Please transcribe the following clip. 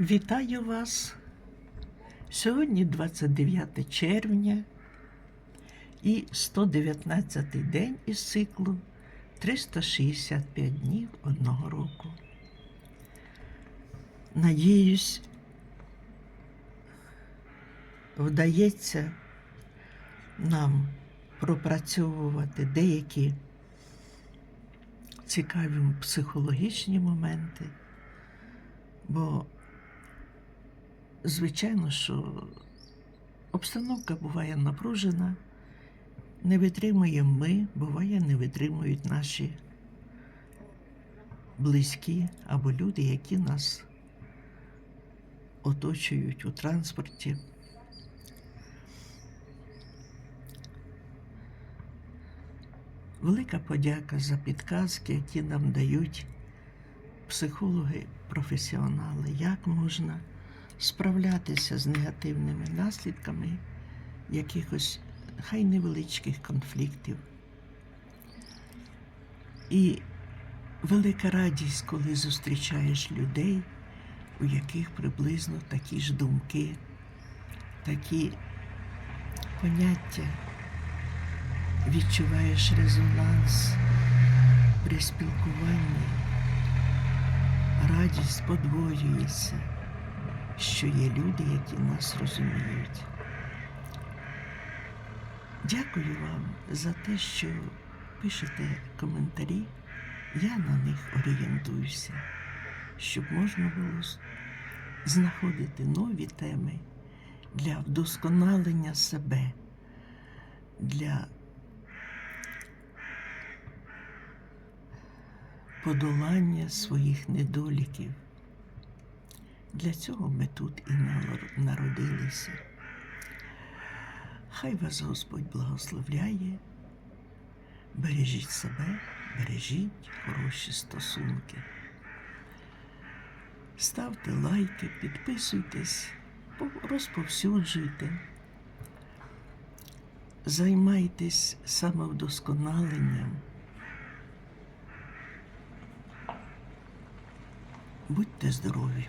Вітаю вас. Сьогодні 29 червня і 119 день із циклу 365 днів одного року. Надіюсь, вдається нам пропрацьовувати деякі цікаві психологічні моменти, бо Звичайно, що обстановка буває напружена, не витримуємо ми, буває, не витримують наші близькі або люди, які нас оточують у транспорті. Велика подяка за підказки, які нам дають психологи-професіонали, як можна справлятися з негативними наслідками якихось хай невеличких конфліктів. І велика радість, коли зустрічаєш людей, у яких приблизно такі ж думки, такі поняття, відчуваєш резонанс при спілкуванні, радість подвоюється що є люди, які нас розуміють. Дякую вам за те, що пишете коментарі. Я на них орієнтуюся, щоб можна було знаходити нові теми для вдосконалення себе, для подолання своїх недоліків. Для цього ми тут і народилися. Хай вас Господь благословляє, бережіть себе, бережіть хороші стосунки. Ставте лайки, підписуйтесь, розповсюджуйте, займайтесь самовдосконаленням. Будьте здорові!